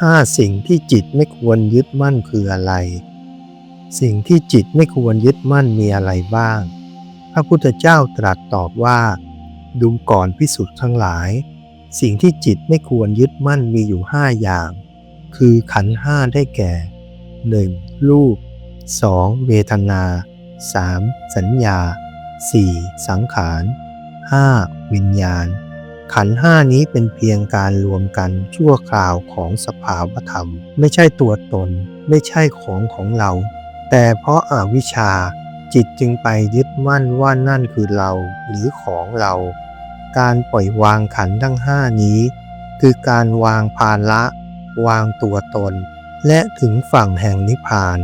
ห้าสิ่งที่จิตไม่ควรยึดมั่นคืออะไร สิ่งที่จิตไม่ควรยึดมั่นมีอะไรบ้าง พระพุทธเจ้าตรัสตอบว่า ดูก่อนพิสุทธ์ทั้งหลาย สิ่งที่จิตไม่ควรยึดมั่นมีอยู่ห้าอย่าง คือขันห้าได้แก่ 1. รูป 2. เวทนา 3. สัญญา 4. สังขาร 5. วิญญาณ ขันห้านี้เป็นเพียงการรวมกันชั่วคราวของสภาวธรรม ไม่ใช่ตัวตน ไม่ใช่ของของเรา แต่เพราะอาวิชชาจิตจึงไปยึดมั่นว่านั่นคือเราหรือของเรา การปล่อยวางขันทั้งห้านี้ คือการวางภาระ วางตัวตน และถึงฝั่งแห่งนิพพาน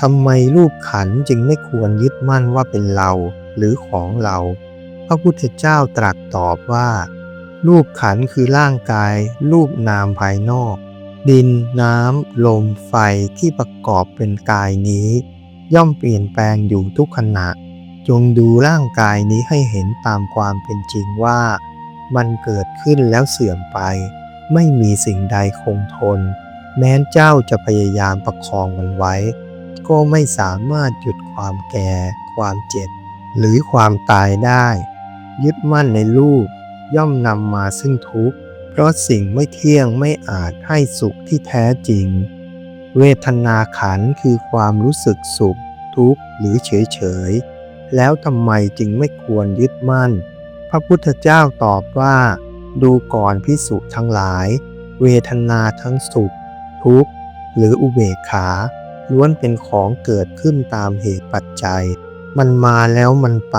ทำไมรูปขันจึงไม่ควรยึดมั่นว่าเป็นเราหรือของเรา พระพุทธเจ้าตรัสตอบว่า รูปขันคือร่างกาย รูปนามภายนอก ดิน น้ำ ลม ไฟที่ประกอบเป็นกายนี้ ย่อมเปลี่ยนแปลงอยู่ทุกขณะ จงดูร่างกายนี้ให้เห็นตามความเป็นจริงว่า มันเกิดขึ้นแล้วเสื่อมไป ไม่มีสิ่งใดคงทน แม้นเจ้าจะพยายามประคองมันไว้ ก็ไม่สามารถหยุดความแก่ ความเจ็บ หรือความตายได้ ยึดมั่นในรูป ย่อมนำมาซึ่งทุกข์ เพราะสิ่งไม่เที่ยงไม่อาจให้สุขที่แท้จริง เวทนาขันคือความรู้สึกสุข ทุกข์หรือเฉยเฉย แล้วทำไมจึงไม่ควรยึดมั่น พระพุทธเจ้าตอบว่า ดูก่อนพิสุทั้งหลาย เวทนาทั้งสุข ทุกข์ หรืออุเบกขาล้วนเป็นของเกิดขึ้นตามเหตุปัจจัย มันมาแล้วมันไป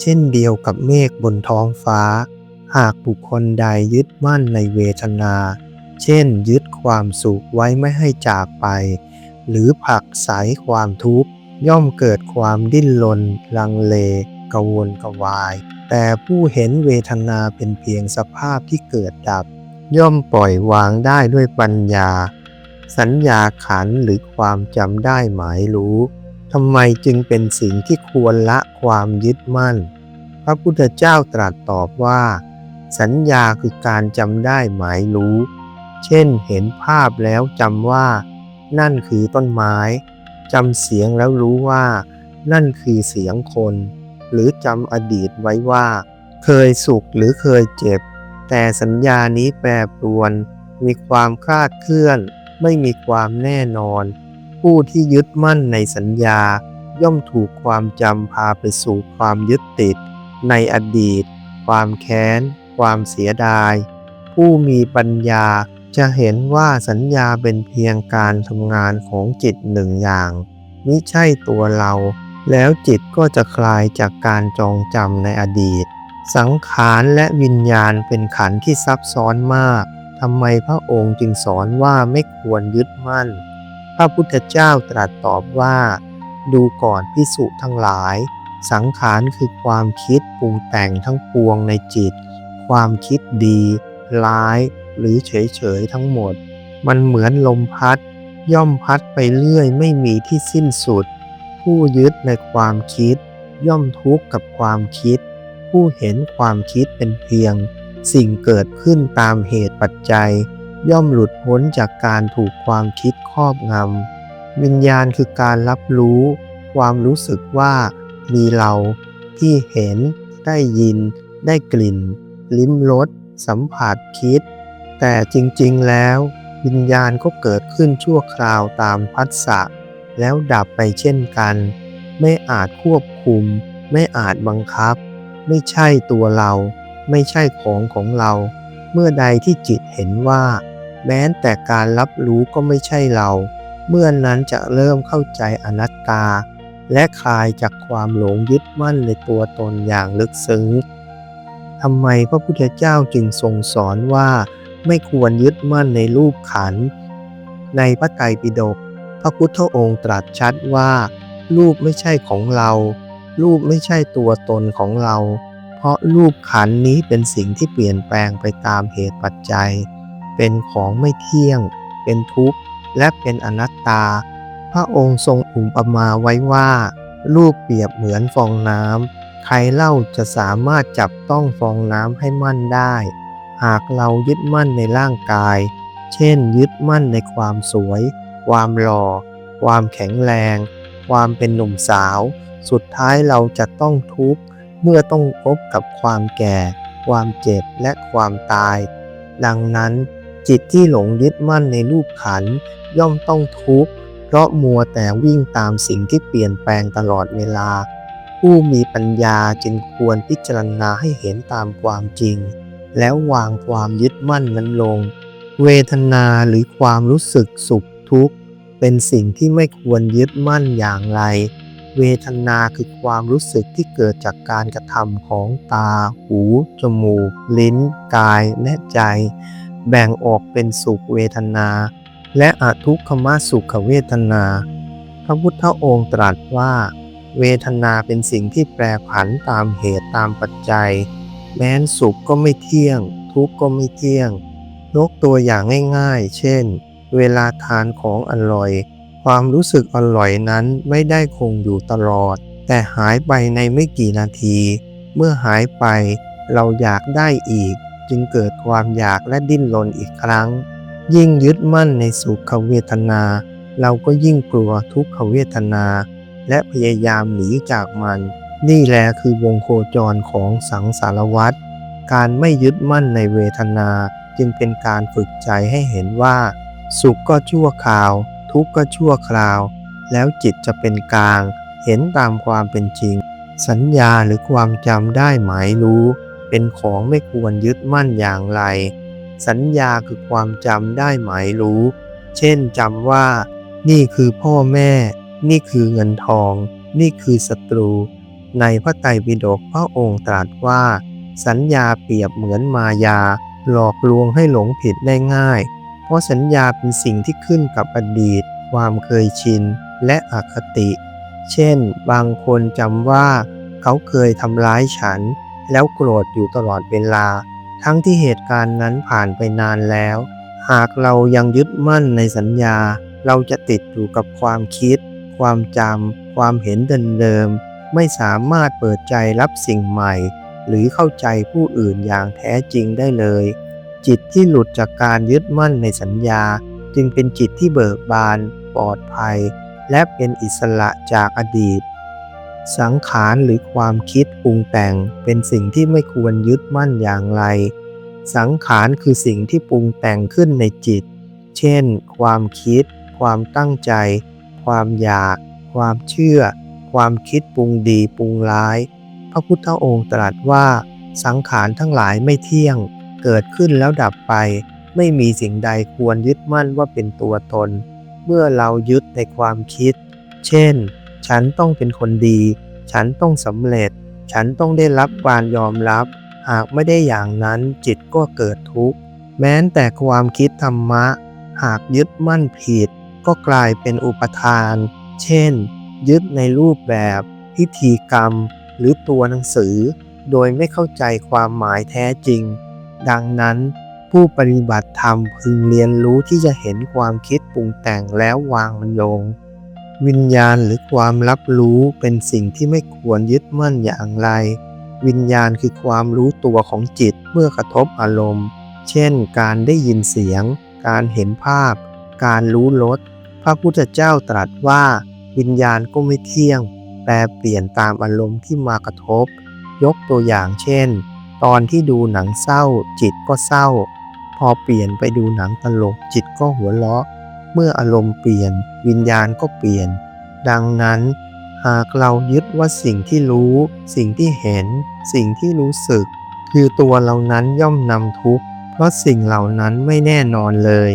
เช่นเดียวกับเมฆบนท้องฟ้า หากบุคคลใดยึดมั่นในเวทนา เช่น ยึดความสุขไว้ไม่ให้จากไป หรือผลักไสความทุกข์ย่อมเกิดความดิ้นรนลังเลกวนกวาย แต่ผู้เห็นเวทนาเป็นเพียงสภาพที่เกิดดับ ย่อมปล่อยวางได้ด้วยปัญญา สัญญาขันหรือความจำได้หมายรู้ทำไมจึงเป็นสิ่งที่ควรละความยึดมั่น พระพุทธเจ้าตรัสตอบว่า สัญญาคือการจำได้หมายรู้ เช่นเห็นภาพแล้วจำว่า นั่นคือต้นไม้จำเสียงแล้วรู้ว่า นั่นคือเสียงคน หรือจำอดีตไว้ว่า เคยสุขหรือเคยเจ็บ แต่สัญญานี้แปรปรวน มีความคลาดเคลื่อน ไม่มีความแน่นอน ผู้ที่ยึดมั่นในสัญญา ย่อมถูกความจำพาไปสู่ความยึดติด ในอดีต ความแค้น ความเสียดาย ผู้มีปัญญาจะเห็นว่าสัญญาเป็นเพียงการทำงานของจิตหนึ่งอย่างมิใช่ตัวเรา แล้วจิตก็จะคลายจากการจองจำในอดีต สังขารและวิญญาณเป็นขันธ์ที่ซับซ้อนมากทำไมพระองค์จึงสอนว่าไม่ควรยึดมั่น พระพุทธเจ้าตรัสตอบว่า ดูก่อนพิสุทั้งหลาย สังขารคือความคิดปรุงแต่งทั้งปวงในจิต ความคิดดี ร้าย หรือเฉยๆทั้งหมด มันเหมือนลมพัด ย่อมพัดไปเรื่อยไม่มีที่สิ้นสุด ผู้ยึดในความคิด ย่อมทุกข์กับความคิด ผู้เห็นความคิดเป็นเพียง สิ่งเกิดขึ้นตามเหตุปัจจัย ย่อมหลุดพ้นจากการถูกความคิดครอบงำวิญญาณคือการรับรู้ ความรู้สึกว่ามีเราที่เห็นได้ยินได้กลิ่น ลิ้มรสสัมผัสคิด แต่จริงๆแล้ววิญญาณก็เกิดขึ้นชั่วคราวตามพัสสะแล้วดับไปเช่นกัน ไม่อาจควบคุม ไม่อาจบังคับ ไม่ใช่ตัวเรา ไม่ใช่ของของเรา เมื่อใดที่จิตเห็นว่า แม้แต่การรับรู้ก็ไม่ใช่เรา เมื่อนนั้นจะเริ่มเข้าใจอนัตตา และคลายจากความหลงยึดมั่นในตัวตนอย่างลึกซึ้ง ทำไมพระพุทธเจ้าจึงทรงสอนว่าไม่ควรยึดมั่นในรูปขัน ในพระไตรปิฎกพระพุทธองค์ตรัสชัดว่า รูปไม่ใช่ของเรา รูปไม่ใช่ตัวตนของเรา เพราะรูปขันนี้เป็นสิ่งที่เปลี่ยนแปลงไปตามเหตุปัจจัย เป็นของไม่เที่ยง เป็นทุกข์และเป็นอนัตตา พระองค์ทรงอุปมาไว้ว่า รูปเปรียบเหมือนฟองน้ำ ใครเล่าจะสามารถจับต้องฟองน้ำให้มั่นได้ หากเรายึดมั่นในร่างกาย เช่น ยึดมั่นในความสวย ความหล่อ ความแข็งแรง ความเป็นหนุ่มสาว สุดท้ายเราจะต้องทุกข์เมื่อต้องพบกับความแก่ ความเจ็บและความตาย ดังนั้นจิตที่หลงยึดมั่นในรูปขันย่อมต้องทุกข์เพราะมัวแต่วิ่งตามสิ่งที่เปลี่ยนแปลงตลอดเวลา ผู้มีปัญญาจึงควรพิจารณาให้เห็นตามความจริง แล้ววางความยึดมั่นนั้นลง เวทนาหรือความรู้สึกสุขทุกข์ เป็นสิ่งที่ไม่ควรยึดมั่นอย่างไร เวทนาคือความรู้สึกที่เกิดจากการกระทำของตา หู จมูก ลิ้น กาย และใจ แบ่งออกเป็นสุขเวทนา และอทุกขมสุขเวทนา พระพุทธองค์ตรัสว่า เวทนาเป็นสิ่งที่แปรผันตามเหตุตามปัจจัย แม้นสุขก็ไม่เที่ยง ทุกข์ก็ไม่เที่ยงยกตัวอย่างง่ายๆ เช่น เวลาทานของอร่อย ความรู้สึกอร่อยนั้นไม่ได้คงอยู่ตลอด แต่หายไปในไม่กี่นาที เมื่อหายไปเราอยากได้อีก จึงเกิดความอยากและดิ้นรนอีกครั้ง ยิ่งยึดมั่นในสุขเวทนา เราก็ยิ่งกลัวทุกขเวทนา และพยายามหนีจากมัน นี่แหละคือวงโคจรของสังสารวัฏการไม่ยึดมั่นในเวทนาจึงเป็นการฝึกใจให้เห็นว่า สุขก็ชั่วคราว ทุกข์ก็ชั่วคราว แล้วจิตจะเป็นกลาง เห็นตามความเป็นจริง สัญญาหรือความจำได้หมายรู้ เป็นของไม่ควรยึดมั่นอย่างไร สัญญาคือความจำได้หมายรู้ เช่นจำว่า นี่คือพ่อแม่ นี่คือเงินทอง นี่คือศัตรู ในพระไตรปิฎกพระองค์ตรัสว่า สัญญาเปรียบเหมือนมายา หลอกลวงให้หลงผิดได้ง่าย เพราะสัญญาเป็นสิ่งที่ขึ้นกับอดีต ความเคยชิน และอคติ เช่น บางคนจำว่า เขาเคยทำร้ายฉัน แล้วโกรธอยู่ตลอดเวลา ทั้งที่เหตุการณ์นั้นผ่านไปนานแล้ว หากเรายังยึดมั่นในสัญญา เราจะติดอยู่กับความคิด ความจำความเห็นเดิมๆไม่สามารถเปิดใจรับสิ่งใหม่ หรือเข้าใจผู้อื่นอย่างแท้จริงได้เลย จิตที่หลุดจากการยึดมั่นในสัญญา จึงเป็นจิตที่เบิกบาน ปลอดภัย และเป็นอิสระจากอดีต สังขารหรือความคิดปรุงแต่งเป็นสิ่งที่ไม่ควรยึดมั่นอย่างไร สังขารคือสิ่งที่ปรุงแต่งขึ้นในจิต เช่น ความคิด ความตั้งใจ ความอยาก ความเชื่อ ความคิดปรุงดีปรุงร้าย พระพุทธองค์ตรัสว่า สังขารทั้งหลายไม่เที่ยง เกิดขึ้นแล้วดับไป ไม่มีสิ่งใดควรยึดมั่นว่าเป็นตัวตน เมื่อเรายึดในความคิด เช่น ฉันต้องเป็นคนดี ฉันต้องสำเร็จ ฉันต้องได้รับการยอมรับ หากไม่ได้อย่างนั้นจิตก็เกิดทุกข์ แม้แต่ความคิดธรรมะ หากยึดมั่นผิด ก็กลายเป็นอุปทาน เช่น ยึดในรูปแบบ พิธีกรรม หรือตัวหนังสือ โดยไม่เข้าใจความหมายแท้จริง ดังนั้น ผู้ปฏิบัติธรรมพึงเรียนรู้ที่จะเห็นความคิดปรุงแต่งแล้ววางมันลง วิญญาณหรือความรับรู้เป็นสิ่งที่ไม่ควรยึดมั่นอย่างไร วิญญาณคือความรู้ตัวของจิตเมื่อกระทบอารมณ์ เช่น การได้ยินเสียง การเห็นภาพ การรู้รส ระพุทธเจ้าตรัสว่า วิญญาณก็ไม่เที่ยง แปรเปลี่ยนตามอารมณ์ที่มากระทบ ยกตัวอย่างเช่น ตอนที่ดูหนังเศร้า จิตก็เศร้า พอเปลี่ยนไปดูหนังตลก จิตก็หัวเราะ เมื่ออารมณ์เปลี่ยน วิญญาณก็เปลี่ยน ดังนั้น หากเรายึดว่าสิ่งที่รู้ สิ่งที่เห็น สิ่งที่รู้สึก คือตัวเรานั้นย่อมนำทุกข์เพราะสิ่งเหล่านั้นไม่แน่นอนเลย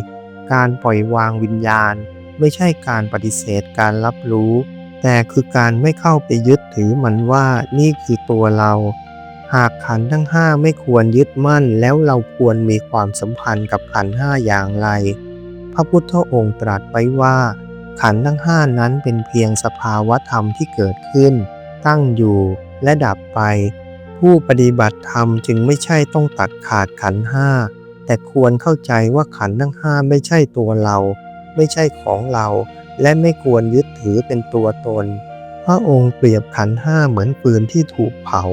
การปล่อยวางวิญญาณ ไม่ใช่การปฏิเสธการรับรู้ แต่คือการไม่เข้าไปยึดถือมันว่านี่คือตัวเรา หากขันทั้งห้าไม่ควรยึดมั่นแล้วเราควรมีความสัมพันธ์กับขันห้าอย่างไร พระพุทธองค์ตรัสไว้ว่า ขันทั้งห้านั้นเป็นเพียงสภาวะธรรมที่เกิดขึ้น ตั้งอยู่และดับไป ผู้ปฏิบัติธรรมจึงไม่ใช่ต้องตัดขาดขันห้าแต่ควรเข้าใจว่าขันทั้งห้าไม่ใช่ตัวเรา ไม่ใช่ของเรา และไม่ควรยึดถือเป็นตัวตน พระองค์เปรียบขันห้าเหมือนฟืนที่ถูกเผา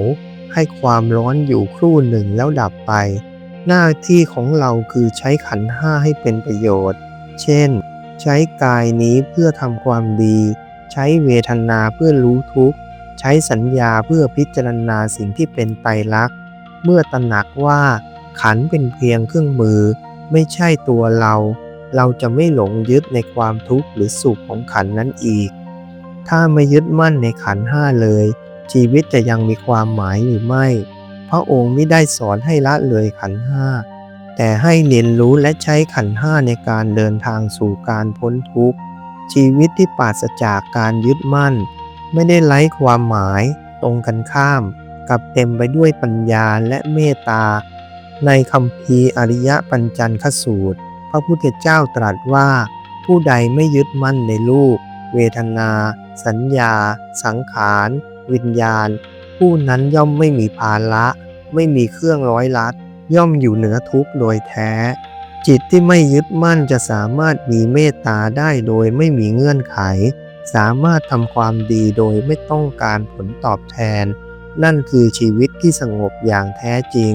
ให้ความร้อนอยู่ครู่หนึ่งแล้วดับไป หน้าที่ของเราคือใช้ขันห้าให้เป็นประโยชน์ เช่น ใช้กายนี้เพื่อทำความดี ใช้เวทนาเพื่อรู้ทุกข์ ใช้สัญญาเพื่อพิจารณาสิ่งที่เป็นไตรลักษณ์ เมื่อตระหนักว่าขันเป็นเพียงเครื่องมือ ไม่ใช่ตัวเรา เราจะไม่หลงยึดในความทุกข์หรือสุขของขันนั้นอีก ถ้าไม่ยึดมั่นในขันห้าเลย ชีวิตจะยังมีความหมายหรือไม่ พระองค์ไม่ได้สอนให้ละเลยขันห้า แต่ให้เรียนรู้และใช้ขันห้าในการเดินทางสู่การพ้นทุกข์ ชีวิตที่ปราศจากการยึดมั่น ไม่ได้ไร้ความหมาย ตรงกันข้าม กับเต็มไปด้วยปัญญาและเมตตา ในคำพีอริยปัญจันคสูตร พระพุทธเจ้าตรัสว่า ผู้ใดไม่ยึดมั่นในรูป เวทนา สัญญา สังขาร วิญญาณ ผู้นั้นย่อมไม่มีภาระ ไม่มีเครื่องร้อยลัด ย่อมอยู่เหนือทุกข์โดยแท้ จิตที่ไม่ยึดมั่นจะสามารถมีเมตตาได้โดยไม่มีเงื่อนไข สามารถทำความดีโดยไม่ต้องการผลตอบแทน นั่นคือชีวิตที่สงบอย่างแท้จริง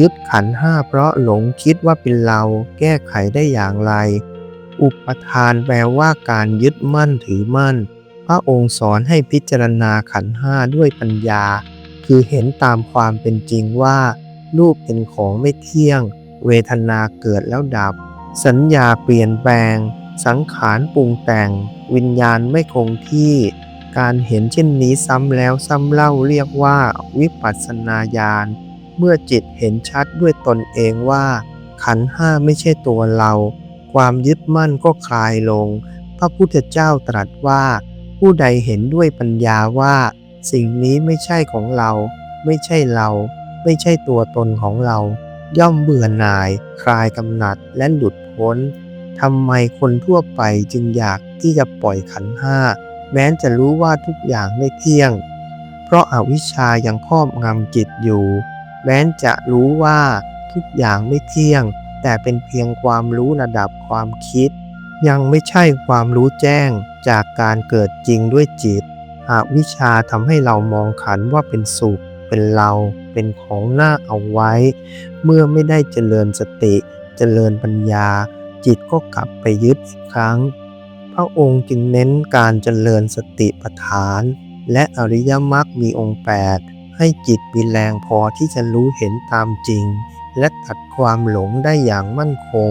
ยึดขันห้าเพราะหลงคิดว่าเป็นเราแก้ไขได้อย่างไร อุปทานแปลว่าการยึดมั่นถือมั่น พระองค์สอนให้พิจารณาขันห้าด้วยปัญญา คือเห็นตามความเป็นจริงว่า รูปเป็นของไม่เที่ยง เวทนาเกิดแล้วดับ สัญญาเปลี่ยนแปลง สังขารปรุงแต่ง วิญญาณไม่คงที่การเห็นเช่นนี้ซ้ำแล้วซ้ำเล่าเรียกว่าวิปัสสนาญาณ เมื่อจิตเห็นชัดด้วยตนเองว่า ขันห้าไม่ใช่ตัวเรา ความยึดมั่นก็คลายลง พระพุทธเจ้าตรัสว่า ผู้ใดเห็นด้วยปัญญาว่า สิ่งนี้ไม่ใช่ของเรา ไม่ใช่เรา ไม่ใช่ตัวตนของเรา ย่อมเบื่อหน่าย คลายกำหนัดและหลุดพ้นทำไมคนทั่วไปจึงอยากที่จะปล่อยขันห้าแม้จะรู้ว่าทุกอย่างไม่เที่ยง เพราะอาวิชชายังครอบงำจิตอยู่ แม้จะรู้ว่าทุกอย่างไม่เที่ยง แต่เป็นเพียงความรู้ระดับความคิด ยังไม่ใช่ความรู้แจ้งจากการเกิดจริงด้วยจิตอวิชชาทำให้เรามองขันว่าเป็นสุข เป็นเราเป็นของหน่าเอาไว้ เมื่อไม่ได้เจริญสติ เจริญปัญญา จิตก็กลับไปยึดอีกครั้ง พระองค์จึงเน้นการเจริญสติปัฏฐาน และอริยมรรคมีองค์ 8 ให้จิตมีแรงพอที่จะรู้เห็นตามจริง และตัดความหลงได้อย่างมั่นคง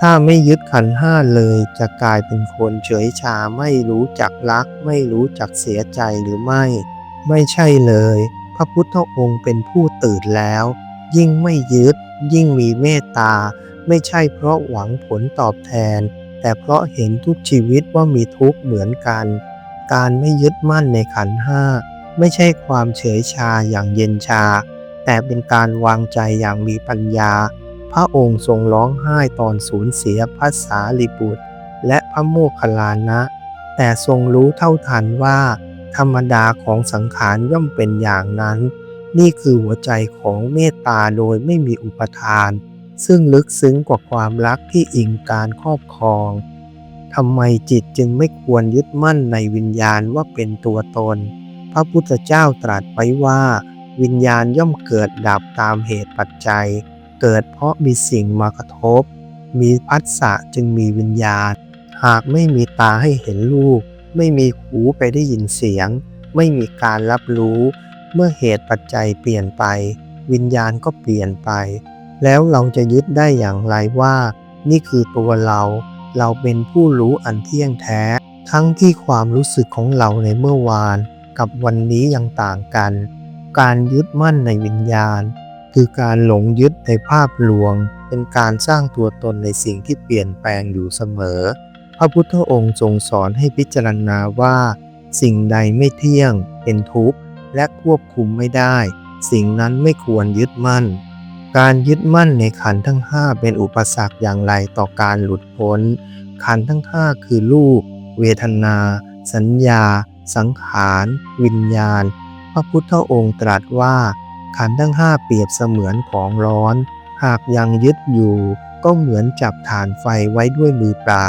ถ้าไม่ยึดขันห้าเลยจะกลายเป็นคนเฉยชาไม่รู้จักรัก ไม่รู้จักเสียใจหรือไม่ ไม่ใช่เลย พระพุทธองค์เป็นผู้ตื่นแล้ว ยิ่งไม่ยึด ยิ่งมีเมตตา ไม่ใช่เพราะหวังผลตอบแทน แต่เพราะเห็นทุกชีวิตว่ามีทุกข์เหมือนกัน การไม่ยึดมั่นในขันห้า ไม่ใช่ความเฉยชาอย่างเย็นชา แต่เป็นการวางใจอย่างมีปัญญา พระองค์ทรงร้องไห้ตอนสูญเสียพระสารีบุตร และพระโมคคัลลานะ แต่ทรงรู้เท่าทันว่า ธรรมดาของสังขารย่อมเป็นอย่างนั้น นี่คือหัวใจของเมตตาโดยไม่มีอุปทาน ซึ่งลึกซึ้งกว่าความรักที่อิงการครอบครองทำไมจิตจึงไม่ควรยึดมั่นในวิญญาณว่าเป็นตัวตน ระพุทธเจ้าตรัสไว้ว่า วิญญาณย่อมเกิดดับตามเหตุปัจจัย เกิดเพราะมีสิ่งมากระทบ มีพัสสะจึงมีวิญญาณ หากไม่มีตาให้เห็นรูป ไม่มีหูไปได้ยินเสียง ไม่มีการรับรู้ เมื่อเหตุปัจจัยเปลี่ยนไป วิญญาณก็เปลี่ยนไป แล้วเราจะยึดได้อย่างไรว่า นี่คือตัวเรา เราเป็นผู้รู้อันเที่ยงแท้ ทั้งที่ความรู้สึกของเราในเมื่อวาน กับวันนี้ยังต่างกัน การยึดมั่นในวิญญาณ คือการหลงยึดในภาพลวง เป็นการสร้างตัวตนในสิ่งที่เปลี่ยนแปลงอยู่เสมอ พระพุทธองค์ทรงสอนให้พิจารณาว่า สิ่งใดไม่เที่ยง เป็นทุกข์และควบคุมไม่ได้ สิ่งนั้นไม่ควรยึดมั่น การยึดมั่นในขันทั้งห้าเป็นอุปสรรคอย่างไรต่อการหลุดพ้น ขันทั้งห้าคือรูป เวทนา สัญญา สังขาร วิญญาณ พระพุทธองค์ตรัสว่า ขันธ์ทั้งห้าเปรียบเสมือนของร้อน หากยังยึดอยู่ ก็เหมือนจับฐานไฟไว้ด้วยมือเปล่า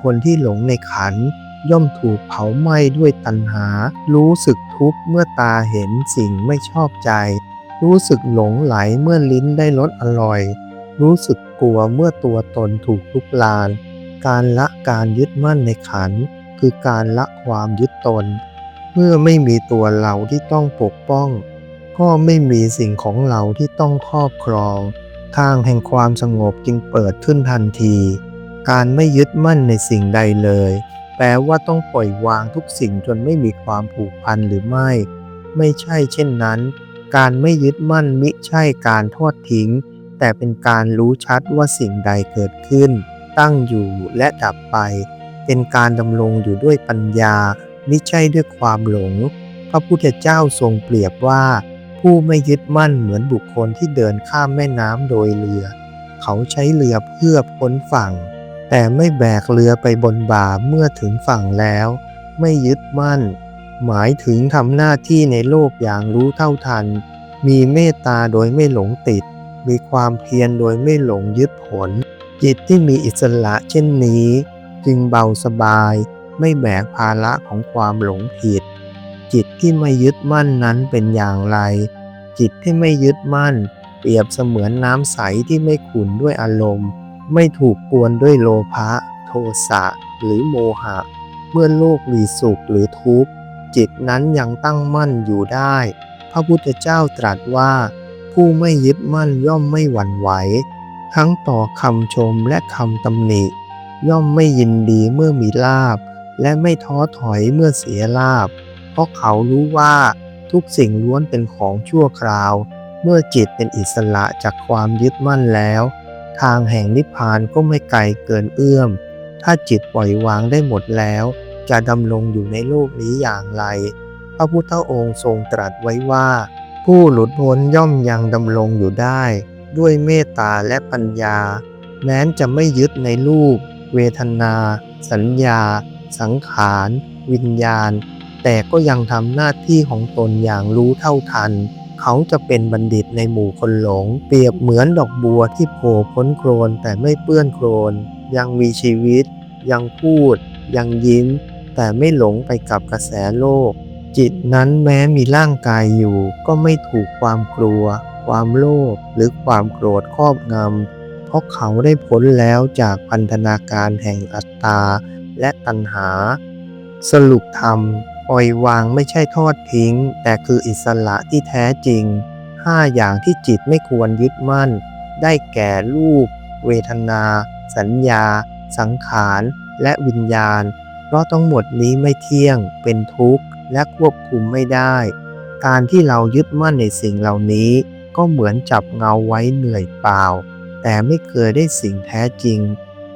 คนที่หลงในขันธ์ย่อมถูกเผาไหม้ด้วยตัณหา รู้สึกทุกข์เมื่อตาเห็นสิ่งไม่ชอบใจ รู้สึกหลงไหลเมื่อลิ้นได้รสอร่อย รู้สึกกลัวเมื่อตัวตนถูกลุกลาน การละการยึดมั่นในขันธ์ คือการละความยึดตน เมื่อไม่มีตัวเราที่ต้องปกป้อง ก็ไม่มีสิ่งของเราที่ต้องครอบครอง ทางแห่งความสงบจึงเปิดขึ้นทันที การไม่ยึดมั่นในสิ่งใดเลย แปลว่าต้องปล่อยวางทุกสิ่งจนไม่มีความผูกพันหรือไม่ ไม่ใช่เช่นนั้น การไม่ยึดมั่นมิใช่การทอดทิ้ง แต่เป็นการรู้ชัดว่าสิ่งใดเกิดขึ้น ตั้งอยู่และดับไป เป็นการดำรงอยู่ด้วยปัญญามิใช่ด้วยความหลง พระพุทธเจ้าทรงเปรียบว่า ผู้ไม่ยึดมั่นเหมือนบุคคลที่เดินข้ามแม่น้ำโดยเรือ เขาใช้เรือเพื่อพ้นฝั่ง แต่ไม่แบกเรือไปบนบ่าเมื่อถึงฝั่งแล้ว ไม่ยึดมั่น หมายถึงทำหน้าที่ในโลกอย่างรู้เท่าทัน มีเมตตาโดยไม่หลงติด มีความเพียรโดยไม่หลงยึดผล จิตที่มีอิสระเช่นนี้ จึงเบาสบาย ไม่แบกภาระของความหลงผิด จิตที่ไม่ยึดมั่นนั้นเป็นอย่างไร จิตที่ไม่ยึดมั่น เปรียบเสมือนน้ำใสที่ไม่ขุ่นด้วยอารมณ์ ไม่ถูกกวนด้วยโลภะโทสะหรือโมหะ เมื่อโลกมีสุขหรือทุกข์ จิตนั้นยังตั้งมั่นอยู่ได้ พระพุทธเจ้าตรัสว่า ผู้ไม่ยึดมั่นย่อมไม่หวั่นไหว ทั้งต่อคำชมและคำตำหนิ ย่อมไม่ยินดีเมื่อมีลาบ และไม่ท้อถอยเมื่อเสียลาบ เพราะเขารู้ว่าทุกสิ่งล้วนเป็นของชั่วคราว เมื่อจิตเป็นอิสระจากความยึดมั่นแล้ว ทางแห่งนิพพานก็ไม่ไกลเกินเอื้อม ถ้าจิตปล่อยวางได้หมดแล้ว จะดำรงอยู่ในโลกนี้อย่างไร พระพุทธองค์ทรงตรัสไว้ว่า ผู้หลุดพ้นย่อมยังดำรงอยู่ได้ ด้วยเมตตาและปัญญา แม้นจะไม่ยึดในรูป เวทนา สัญญา สังขาร วิญญาณ แต่ก็ยังทำหน้าที่ของตนอย่างรู้เท่าทัน เขาจะเป็นบัณฑิตในหมู่คนหลง เปรียบเหมือนดอกบัวที่โผล่พ้นโคลนแต่ไม่เปื้อนโคลน ยังมีชีวิต ยังพูด ยังยิ้ม แต่ไม่หลงไปกับกระแสโลก จิตนั้นแม้มีร่างกายอยู่ ก็ไม่ถูกความกลัว ความโลภหรือความโกรธครอบงำ เพราะเขาได้พ้นแล้วจากพันธนาการแห่งอัตตาและตัณหา สรุปธรรมปล่อยวางไม่ใช่ทอดทิ้ง แต่คืออิสระที่แท้จริงห้าอย่างที่จิตไม่ควรยึดมั่น ได้แก่รูป เวทนา สัญญา สังขาร และวิญญาณ เพราะทั้งหมดนี้ไม่เที่ยง เป็นทุกข์ และควบคุมไม่ได้ การที่เรายึดมั่นในสิ่งเหล่านี้ ก็เหมือนจับเงาไว้เหนื่อยเปล่า แต่ไม่เคยได้สิ่งแท้จริง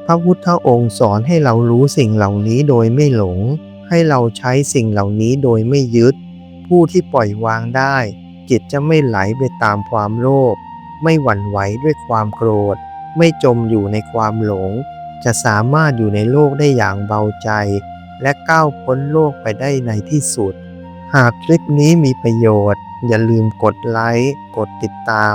พระพุทธองค์สอนให้เรารู้สิ่งเหล่านี้โดยไม่หลง ให้เราใช้สิ่งเหล่านี้โดยไม่ยึด ผู้ที่ปล่อยวางได้ จิตจะไม่ไหลไปตามความโลภไม่หวั่นไหวด้วยความโกรธ ไม่จมอยู่ในความหลง จะสามารถอยู่ในโลกได้อย่างเบาใจ และก้าวพ้นโลกไปได้ในที่สุด หากคลิปนี้มีประโยชน์ อย่าลืมกดไลค์ กดติดตาม